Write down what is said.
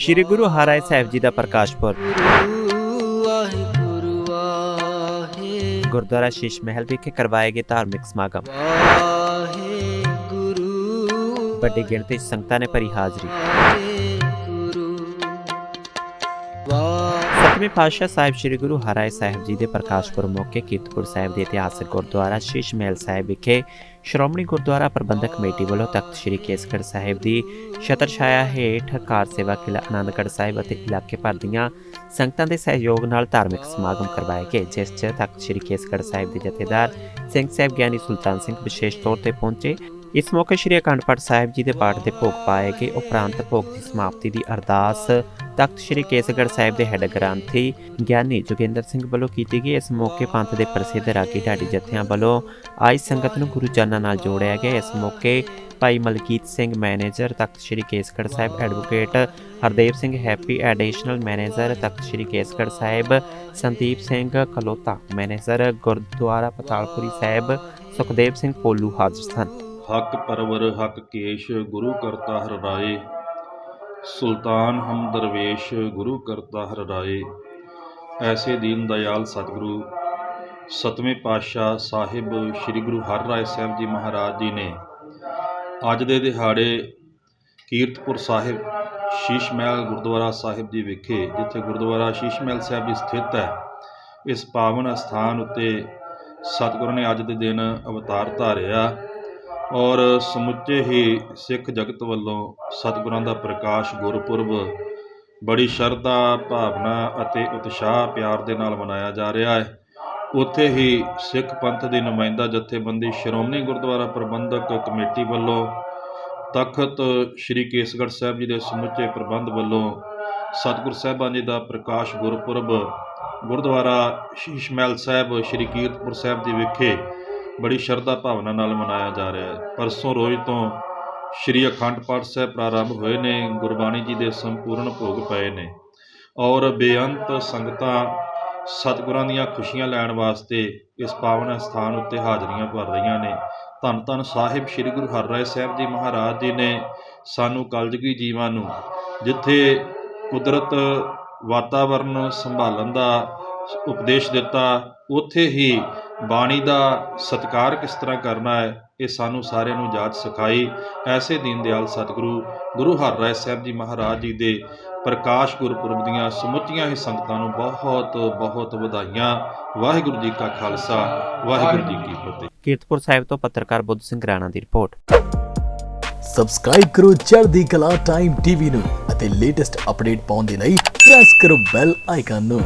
ਸ੍ਰੀ ਗੁਰੂ ਹਰਿ ਸਾਹਿਬ ਜੀ ਦਾ ਪ੍ਰਕਾਸ਼ ਪੁਰਬ। ਗੁਰਦੁਆਰਾ ਸ਼ੀਸ਼ ਮਹਿਲ ਵਿਖੇ ਕਰਵਾਏ ਗਏ ਧਾਰਮਿਕ ਸਮਾਗਮ। ਵੱਡੀ ਗਿਣਤੀ 'ਚ ਸੰਗਤਾਂ ਨੇ ਭਰੀ ਹਾਜ਼ਰੀ। 8ਵੇਂ ਪਾਤਸ਼ਾਹ ਸਾਹਿਬ ਸ੍ਰੀ ਗੁਰੂ ਹਰਾਏ ਸਾਹਿਬ ਜੀ ਦੇ ਪ੍ਰਕਾਸ਼ ਪੁਰਬ ਮੌਕੇ ਕੀਰਤਪੁਰ ਸਾਹਿਬ ਦੇ ਇਤਿਹਾਸਕ ਗੁਰਦੁਆਰਾ ਸ਼ੀਸ਼ ਮਹਿਲ ਸਾਹਿਬ ਵਿਖੇ ਸ਼੍ਰੋਮਣੀ ਗੁਰਦੁਆਰਾ ਪ੍ਰਬੰਧਕ ਕਮੇਟੀ ਵੱਲੋਂ ਤਖਤ ਸ੍ਰੀ ਕੇਸਗੜ੍ਹ ਸਾਹਿਬ ਦੀ ਛਤਰ ਛਾਇਆ ਹੇਠ ਕਾਰ ਸੇਵਾ ਕਿਲਾ ਆਨੰਦਗੜ੍ਹ ਸਾਹਿਬ ਅਤੇ ਇਲਾਕੇ ਭਰ ਦੀਆਂ ਸੰਗਤਾਂ ਦੇ ਸਹਿਯੋਗ ਨਾਲ ਧਾਰਮਿਕ ਸਮਾਗਮ ਕਰਵਾਏ ਗਏ, ਜਿਸ 'ਚ ਤਖਤ ਸ੍ਰੀ ਕੇਸਗੜ੍ਹ ਸਾਹਿਬ ਦੇ ਜਥੇਦਾਰ ਸਿੰਘ ਸਾਹਿਬ ਗਿਆਨੀ ਸੁਲਤਾਨ ਸਿੰਘ ਵਿਸ਼ੇਸ਼ ਤੌਰ ਤੇ ਪਹੁੰਚੇ। ਇਸ ਮੌਕੇ ਸ੍ਰੀ ਅਖੰਡ ਪਾਠ ਸਾਹਿਬ ਜੀ ਦੇ ਪਾਠ ਦੇ ਭੋਗ ਪਾਏ ਗਏ। ਉਪਰੰਤ ਭੋਗ ਦੀ ਸਮਾਪਤੀ ਦੀ ਅਰਦਾਸ ਤਖਤ ਸ੍ਰੀ ਕੇਸਗੜ੍ਹ ਸਾਹਿਬ ਦੇ ਹੈੱਡ ਗ੍ਰੰਥੀ ਗਿਆਨੀ ਜੋਗਿੰਦਰ ਸਿੰਘ ਵੱਲੋਂ ਕੀਤੀ ਗਈ। ਇਸ ਮੌਕੇ ਪੰਥ ਦੇ ਪ੍ਰਸਿੱਧ ਰਾਗੀ ਢਾਡੀ ਜਥਿਆਂ ਵੱਲੋਂ ਆਈ ਸੰਗਤ ਨੂੰ ਗੁਰੂ ਚਰਨਾਂ ਨਾਲ ਜੋੜਿਆ ਗਿਆ। ਇਸ ਮੌਕੇ Bhai Malkit Singh manager, Takht Sri Kesgarh Sahib advocate Hardev Singh Happy, additional manager Takht Sri Kesgarh Sahib Sandeep Singh Kalota, manager Gurdwara Patalpuri Sahib Sukhdev Singh Polu ਹਾਜ਼ਰ ਸਨ। ਹਕ ਪਰਵਰ, ਹਕ ਕੇਸ਼, ਗੁਰੂ ਕਰਤਾ ਹਰ ਰਾਏ। ਸੁਲਤਾਨ ਹਮ ਦਰਵੇਸ਼, ਗੁਰੂ ਕਰਤਾ ਹਰ ਰਾਏ। ਐਸੇ ਦੀਨ ਦਇਆਲ ਸਤਿਗੁਰੂ, ਸਤਵੇਂ ਪਾਤਸ਼ਾਹ ਸਾਹਿਬ ਸ੍ਰੀ ਗੁਰੂ ਹਰ ਰਾਏ ਸਾਹਿਬ ਜੀ ਮਹਾਰਾਜ ਜੀ ਨੇ ਅੱਜ ਦੇ ਦਿਹਾੜੇ ਕੀਰਤਪੁਰ ਸਾਹਿਬ, ਸ਼ੀਸ਼ ਮਹਿਲ ਗੁਰਦੁਆਰਾ ਸਾਹਿਬ ਜੀ ਵਿਖੇ, ਜਿੱਥੇ ਗੁਰਦੁਆਰਾ ਸ਼ੀਸ਼ ਮਹਿਲ ਸਾਹਿਬ ਜੀ ਸਥਿਤ ਹੈ, ਇਸ ਪਾਵਨ ਅਸਥਾਨ ਉੱਤੇ ਸਤਿਗੁਰੂ ਨੇ ਅੱਜ ਦੇ ਦਿਨ ਅਵਤਾਰ ਧਾਰਿਆ। ਔਰ ਸਮੁੱਚੇ ਹੀ ਸਿੱਖ ਜਗਤ ਵੱਲੋਂ ਸਤਿਗੁਰਾਂ ਦਾ ਪ੍ਰਕਾਸ਼ ਗੁਰਪੁਰਬ ਬੜੀ ਸ਼ਰਧਾ, ਭਾਵਨਾ ਅਤੇ ਉਤਸ਼ਾਹ, ਪਿਆਰ ਦੇ ਨਾਲ ਮਨਾਇਆ ਜਾ ਰਿਹਾ ਹੈ। ਉੱਥੇ ਹੀ ਸਿੱਖ ਪੰਥ ਦੀ ਨੁਮਾਇੰਦਾ ਜਥੇਬੰਦੀ ਸ਼੍ਰੋਮਣੀ ਗੁਰਦੁਆਰਾ ਪ੍ਰਬੰਧਕ ਕਮੇਟੀ ਵੱਲੋਂ ਤਖਤ ਸ੍ਰੀ ਕੇਸਗੜ੍ਹ ਸਾਹਿਬ ਜੀ ਦੇ ਸਮੁੱਚੇ ਪ੍ਰਬੰਧ ਵੱਲੋਂ ਸਤਿਗੁਰ ਸਾਹਿਬਾਂ ਜੀ ਦਾ ਪ੍ਰਕਾਸ਼ ਗੁਰਪੁਰਬ ਗੁਰਦੁਆਰਾ ਸ਼ੀਸ਼ ਮਹਿਲ ਸਾਹਿਬ, ਸ੍ਰੀ ਕੀਰਤਪੁਰ ਸਾਹਿਬ ਜੀ ਵਿਖੇ ਬੜੀ ਸ਼ਰਧਾ ਭਾਵਨਾ ਨਾਲ ਮਨਾਇਆ ਜਾ ਰਿਹਾ ਹੈ। ਪਰਸੋਂ ਰੋਜ਼ ਤੋਂ ਸ੍ਰੀ ਅਖੰਡ ਪਾਠ ਸਾਹਿਬ ਪ੍ਰਾਰੰਭ ਹੋਏ ਨੇ, ਗੁਰਬਾਣੀ ਜੀ ਦੇ ਸੰਪੂਰਨ ਭੋਗ ਪਏ ਨੇ ਔਰ ਬੇਅੰਤ ਸੰਗਤਾਂ ਸਤਿਗੁਰਾਂ ਦੀਆਂ ਖੁਸ਼ੀਆਂ ਲੈਣ ਵਾਸਤੇ ਇਸ ਪਾਵਨ ਸਥਾਨ ਉੱਤੇ ਹਾਜ਼ਰੀਆਂ ਭਰ ਰਹੀਆਂ ਨੇ। ਧੰਨ ਧੰਨ ਸਾਹਿਬ ਸ੍ਰੀ ਗੁਰੂ ਹਰਿਰਾਏ ਸਾਹਿਬ ਜੀ ਮਹਾਰਾਜ ਜੀ ਨੇ ਸਾਨੂੰ ਕਲਯੁਗੀ ਜੀਵਾਂ ਨੂੰ, ਜਿੱਥੇ ਕੁਦਰਤ ਵਾਤਾਵਰਨ ਸੰਭਾਲਣ ਦਾ ਉਪਦੇਸ਼ ਦਿੱਤਾ, ਉੱਥੇ ਹੀ ਬਾਣੀ ਦਾ ਸਤਿਕਾਰ ਕਿਸ ਤਰ੍ਹਾਂ ਕਰਨਾ ਹੈ ਇਹ ਸਾਨੂੰ ਸਾਰਿਆਂ ਨੂੰ ਜਾਚ ਸਿਖਾਈ। ਐਸੇ ਦੀਨ ਦਿਆਲ ਸਤਿਗੁਰੂ ਗੁਰੂ ਹਰਿਰਾਏ ਸਾਹਿਬ ਜੀ ਮਹਾਰਾਜ ਜੀ ਦੇ ਪ੍ਰਕਾਸ਼ ਗੁਰਪੁਰਬ ਦੀਆਂ ਸਮੁੱਚੀਆਂ ਹੀ ਸੰਗਤਾਂ ਨੂੰ ਬਹੁਤ ਬਹੁਤ ਵਧਾਈਆਂ। ਵਾਹਿਗੁਰੂ ਜੀ ਕਾ ਖਾਲਸਾ ਵਾਹਿਗੁਰੂ ਜੀ ਕੀ ਫਤਿਹ। ਕੀਰਤਪੁਰ ਸਾਹਿਬ ਤੋਂ ਪੱਤਰਕਾਰ ਬੁੱਧ ਸਿੰਘ ਰਾਣਾ ਦੀ ਰਿਪੋਰਟ। ਸਬਸਕ੍ਰਾਈਬ ਕਰੋ ਚੜ੍ਹਦੀ ਕਲਾ ਟਾਈਮ ਟੀਵੀ ਨੂੰ ਅਤੇ ਲੇਟੈਸਟ ਅਪਡੇਟ ਪਾਉਣ ਦੇ ਲਈ ਪ੍ਰੈਸ ਕਰੋ ਬੈਲ ਆਈਕਨ ਨੂੰ।